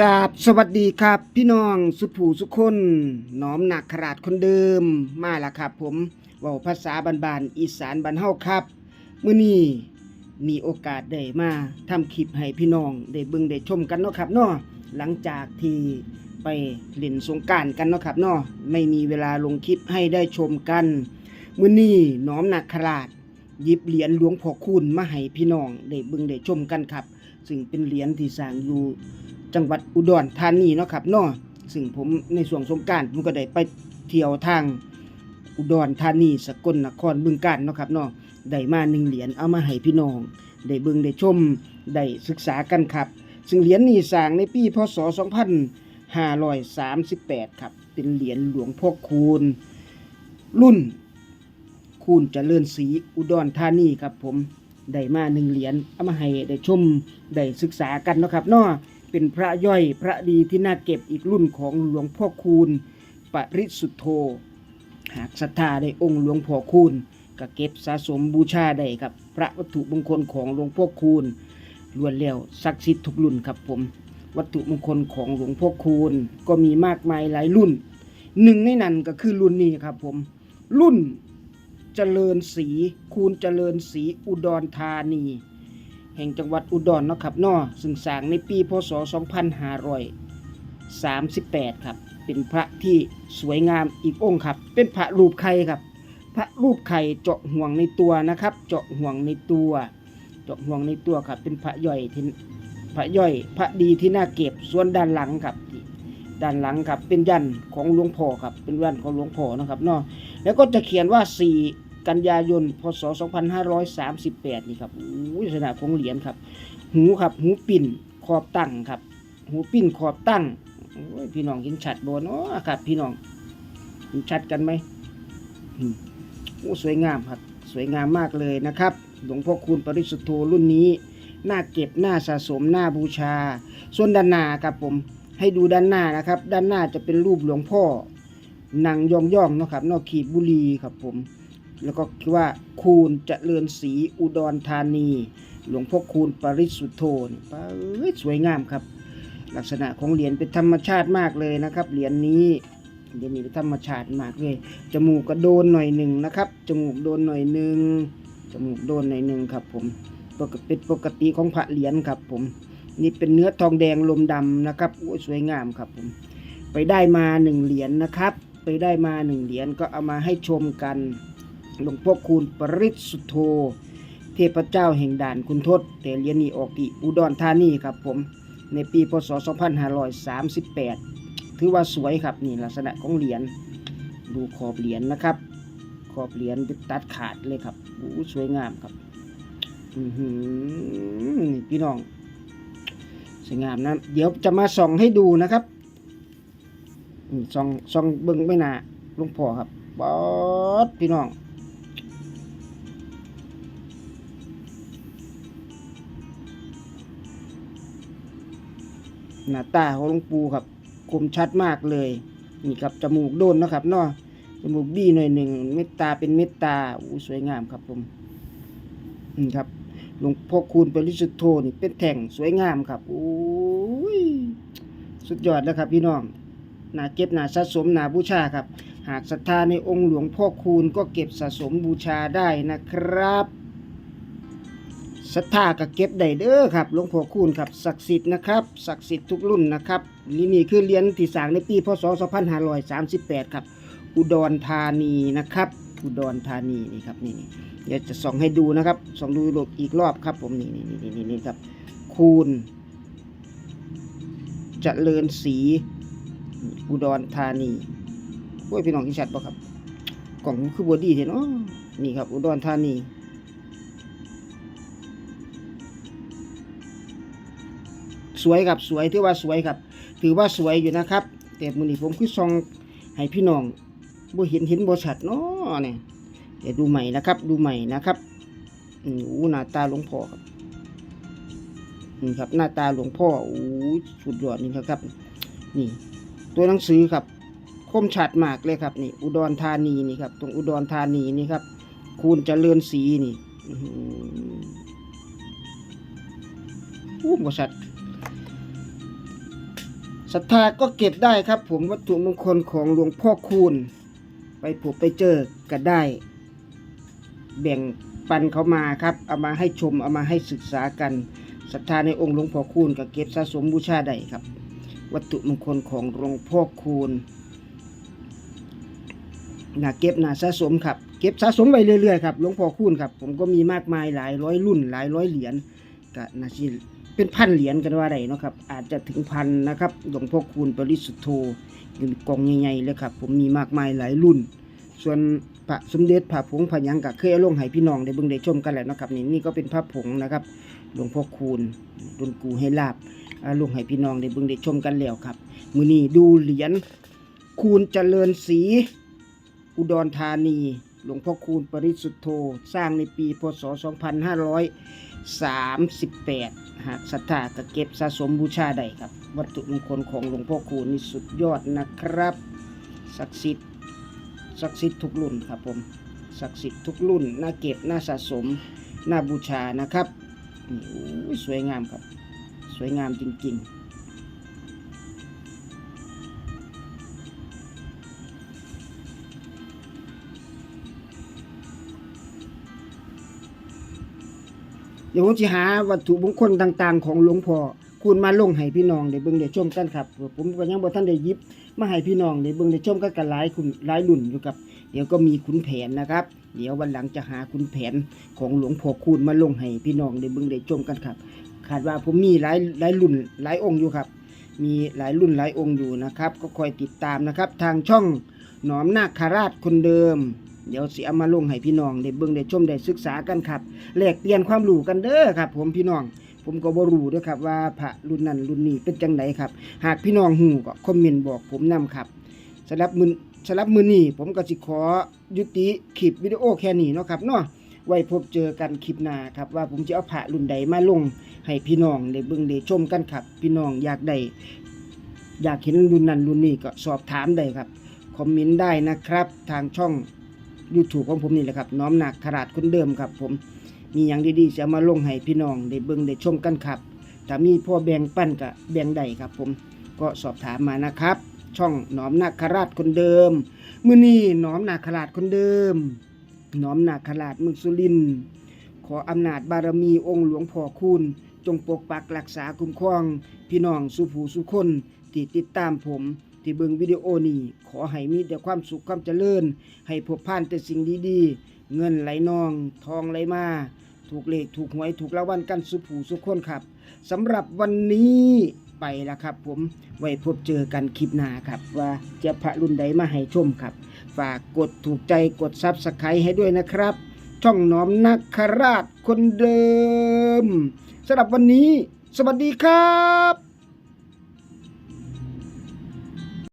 กาบสวัสดีครับพี่น้องสุภูสุคนน้อมหนักขราดคนเดิมมาแล้วครับ ผมว้าภาษาบานๆอีสานบ้านเฮาครับมื้อนี้มีโอกาสได้มาทำคลิปให้พี่น้องได้เบิ่งได้ชมกันเนาะครับเนาะหลังจากที่ไปเล่นสงการกันเนาะครับเนาะไม่มีเวลาลงคลิปให้ได้ชมกันมื้อนี้น้อมหนักขราดยิบเหรียญหลวงพ่อคูณมาให้พี่น้องได้เบิ่งได้ชมกันครับ ซึ่งเป็นเหรียญที่สร้างอยู่ จังหวัดอุดรธานีเนาะครับเนาะซึ่งผมในช่วงสงการผมก็ได้ไปเที่ยวทางอุดรธานีสกลนครบึงกาฬเนาะครับเนาะได้มาหนึ่งเหรียญเอามาให้พี่น้อง ได้เบิ่งได้ชมได้ศึกษากันครับ ซึ่งเหรียญนี้สร้างในปีพศ 2538 ครับ เป็นเหรียญหลวงพ่อคูณ รุ่น คูณเจริญศรีอุดรธานีครับผม ได้มาหนึ่งเหรียญเอามาให้ได้ชมได้ศึกษากันเนาะครับเนาะ เป็นพระย่อยพระดีที่น่าเก็บอีกรุ่นของหลวงพ่อคูณ ปริสุทธโธ หากศรัทธาในองค์หลวงพ่อคูณก็เก็บสะสมบูชาได้ครับ พระวัตถุมงคลของหลวงพ่อคูณล้วนแล้วศักดิ์สิทธิ์ทุกรุ่นครับผม วัตถุมงคลของหลวงพ่อคูณก็มีมากมายหลายรุ่น หนึ่งในนั้นก็คือรุ่นนี้ครับผม รุ่นเจริญศรีคูณเจริญศรีอุดรธานี แห่งจังหวัดอุดรเนาะครับเนาะซึ่งสร้างในปีพศ 2538 ครับ เป็นพระที่สวยงามอีกองค์ครับ เป็นพระรูปไข่ครับ พระรูปไข่เจาะห่วงในตัวนะครับ เจาะห่วงในตัว เจาะห่วงในตัวครับ เป็นพระย่อยที่พระย่อย พระดีที่น่าเก็บส่วนด้านหลังครับด้านหลังครับเป็นยันของหลวงพ่อครับเป็นยันของหลวงพ่อนะครับเนาะแล้วก็จะเขียนว่า4 กันยายน พศ 2538 นี่ครับอู้ลักษณะของเหรียญครับ หูครับ หูปิ่น ขอบตั้งครับ หูปิ่นขอบตั้งโอ้ยพี่น้องเห็นชัดบ่เนาะครับ พี่น้องเห็นชัดกันไหมอืมโอ้สวยงามครับ สวยงามมากเลยนะครับ หลวงพ่อคูณปริสุทธโธรุ่นนี้น่าเก็บน่าสะสมน่าบูชา ส่วนด้านหน้าครับผม ให้ดูด้านหน้านะครับ ด้านหน้าจะเป็นรูปหลวงพ่อนั่งย่องนะครับนอกขีดบุรีครับผม แล้วก็คิดว่าคูณเจริญศรีอุดรธานี หลวงพ่อคูณปริสุทธโธนี่ปสวยงามครับ ลักษณะของเหรียญเป็นธรรมชาติมากเลยนะครับ เหรียญนี้เหรียญนี้เป็นธรรมชาติมากเลย จมูกก็โดนหน่อยหนึ่งนะครับ จมูกโดนหน่อยหนึ่งจมูกโดนหน่อยหนึ่งครับ ผมปกติเป็นปกติของพระเหรียญครับผม นี่เป็นเนื้อทองแดงลมดำนะครับโอ้สวยงามครับผม ไปได้มาหนึ่งเหรียญนะครับ ไปได้มาหนึ่งเหรียญก็เอามาให้ชมกัน หลวงพ่อคูณปริสุทธโธ เทพเจ้าแห่งด่านคุณทศแต่เรียนีออกที่อุดรธานีครับผมในปีพศ 2538 ถือว่าสวยครับนี่ลักษณะของเหรียญดูขอบเหรียญนะครับ ขอบเหรียญตัดขาดเลยครับโอ้สวยงามครับอือหือนี่พี่น้องสวยงามนะเดี๋ยวจะมาส่องให้ดูนะครับส่องส่องเบิ้งไม่นาหลุงพ่อครับบอสพี่น้อง หน้าตาของหลวงปู่ครับคมชัดมากเลยนี่ครับจมูกโดนนะครับเนาะจมูกบี้หน่อยหนึ่งเม็ดตาเป็นเม็ดตาอู้สวยงามครับผมนี่ครับหลวงพ่อคูณปริสุทธโธนี่เป็นแท่งสวยงามครับโอ้ยสุดยอดแล้วครับพี่น้องน่าเก็บน่าสะสมน่าบูชาครับ หากศรัทธาในองค์หลวงพ่อคูณก็เก็บสะสมบูชาได้นะครับ ศรัทธาก็เก็บได้เด้อครับหลวงพ่อคูณครับศักดิ์สิทธิ์นะครับศักดิ์สิทธิ์ทุกรุ่นนะครับนี่นี่คือเหรียญที่สร้างในปีพศ 2538 ครับ อุดรธานีนะครับอุดรธานีนี่ครับนี่นี่เดี๋ยวจะส่องให้ดูนะครับส่องดูอีกรอบครับผมนี่นี่นี่นี่นี่ครับ คูณจเจริญศรีอุดรธานีโอ้ยพี่น้องที่ชัดป่ะครับ กล่องคือบอดี้เห็นอ๋อนี่ครับ อุดรธานี สวยครับสวยถือว่าสวยครับ ถือว่าสวยอยู่นะครับ แต่มือนี้ผมคือซองให้พี่น้องบ่เห็นเห็นบ่ชัดเนาะเนี่ยเดี๋ยวดูใหม่นะครับ ดูใหม่นะครับอู้หน้าตาหลวงพ่อครับนี่ครับ หน้าตาหลวงพ่ออู้สุดยอดนี่ครับ นี่ ตัวหนังสือครับ คมชัดมากเลยครับ นี่ อุดรธานีนี่ครับ ตรงอุดรธานีนี่ครับ คูณเจริญศรีนี่อื้อหืออู้บ่ชัด ศรัทธาก็เก็บได้ครับผมวัตถุมงคลของหลวงพ่อคูณ ไปพบไปเจอก็ได้ แบ่งปันเขามาครับ เอามาให้ชมเอามาให้ศึกษากันศรัทธาในองค์หลวงพ่อคูณก็เก็บสะสมบูชาได้ครับ วัตถุมงคลของหลวงพ่อคูณนาเก็บนาสะสมครับ เก็บสะสมไปเรื่อยๆครับหลวงพ่อคูณครับ ผมก็มีมากมายหลายร้อยรุ่น หลายร้อยเหรียญก็นาสิ เป็นพันเหรียญกันว่าได้เนาะครับ อาจจะถึงพันนะครับหลวงพ่อคูณปริสุทธโธอยู่กองใหญ่ๆเลยครับ ผมมีมากมายหลายรุ่น ส่วนพระสมเด็จพระผงพระยังก็เคยเอาลงให้พี่น้องได้เบิ่งได้ชมกันและเนะครับนี่นี่ก็เป็นพระผงนะครับ หลวงพ่อคูณดนกูให้ลาบเอาลงให้พี่น้องได้เบิ่งได้ชมกันแล้วครับ มือนี้ดูเหรียญคูณเจริญศรีอุดรธานี หลวงพ่อคูณปริสุทธโธสร้างในปีพศ 2538 หากศรัทธาก็เก็บสะสมบูชาได้ครับ วัตถุมงคลของหลวงพ่อคูณนี่สุดยอดนะครับ ศักดิ์สิทธิ์ศักดิ์สิทธิ์ทุกรุ่นครับผมศักดิ์สิทธิ์ทุกรุ่นน่าเก็บน่าสะสมน่าบูชานะครับนี่สวยงามครับ สวยงามจริง ๆ เดี๋ยวผมจะหาวัตถุมงคลต่าง ๆ ของหลวงพ่อคุณมาลงให้พี่น้องได้เบิ่งได้ชมกันครับ ผมก็ยังบ่ทันได้ยิบมาให้พี่น้องได้เบิ่งได้ชมกันกันหลายคุณหลายรุ่นอยู่ครับ เดี๋ยวก็มีขุนแผนนะครับ เดี๋ยววันหลังจะหาขุนแผนของหลวงพ่อคูณมาลงให้พี่น้องได้เบิ่งได้ชมกันครับคาดว่าผมมีหลายหลายรุ่นหลายองค์อยู่ครับ มีหลายรุ่นหลายองค์อยู่นะครับ ก็คอยติดตามนะครับ ทางช่องหนอมนาคราชคนเดิม เดี๋ยวสิเอามาลงให้พี่น้องได้เบิ่งได้ชมได้ศึกษากันครับแลกเปลี่ยนความรู้กันเด้อครับ ผมพี่น้อง ผมก็บ่รู้ด้อครับว่าพระรุ่นนั้นรุ่นนี้เป็นจังไดครับ หากพี่น้องฮู้ก็คอมเมนต์บอกผมนํครับสำหรับมือสำหรับมือนี้ผมก็สิขอยุติคลิปวิดีโอแค่นี้เนาะครับเนาะไว้พบเจอกันคลิปหน้าครับ ว่าผมจะเอาพระรุ่นใดมาลง ให้พี่น้องได้เบิ่งได้ชมกันครับ พี่น้องอยากได้อยากเห็นรุ่นนั้นรุ่นนี้ก็สอบถามได้ครับคอมเมนต์ได้นะครับ ทางช่อง YouTube ของผมนี่แหละครับน้อมหนักขราดคนเดิมครับ ผมมีอย่างดีๆจะมาลงให้พี่น้องได้เบิ่งได้ชมกันครับถ้ามีพ่อแบ่งปั้นก็แบ่งได้ครับ ผมก็สอบถามมานะครับ ช่องน้อมนาคราชคนเดิมมือนี้น้อมนาคราชคนเดิมน้อมนาคราชเมืองสุรินทร์ขออำนาจบารมีองค์หลวงพ่อคูณจงปกปักรักษาคุ้มครอง พี่น้องสุผู้สุคนที่ติดตามผม ที่เบิ่งวิดีโอนี้ขอให้มีแต่ความสุขความเจริญ ให้พบผ่านแต่สิ่งดีๆ เงินไหลนอง ทองไหลมา ถูกเลขถูกหวยถูกรางวัลกันสุผูสุขคนครับสำหรับวันนี้ไปละครับ ผมไว้พบเจอกันคลิปหน้าครับ ว่าจะพระรุ่นใดมาให้ชมครับ ฝากกดถูกใจกดซับสไครต์ให้ด้วยนะครับ ช่องน้อมนักคราชคนเดิมสำหรับวันนี้ สวัสดีครับ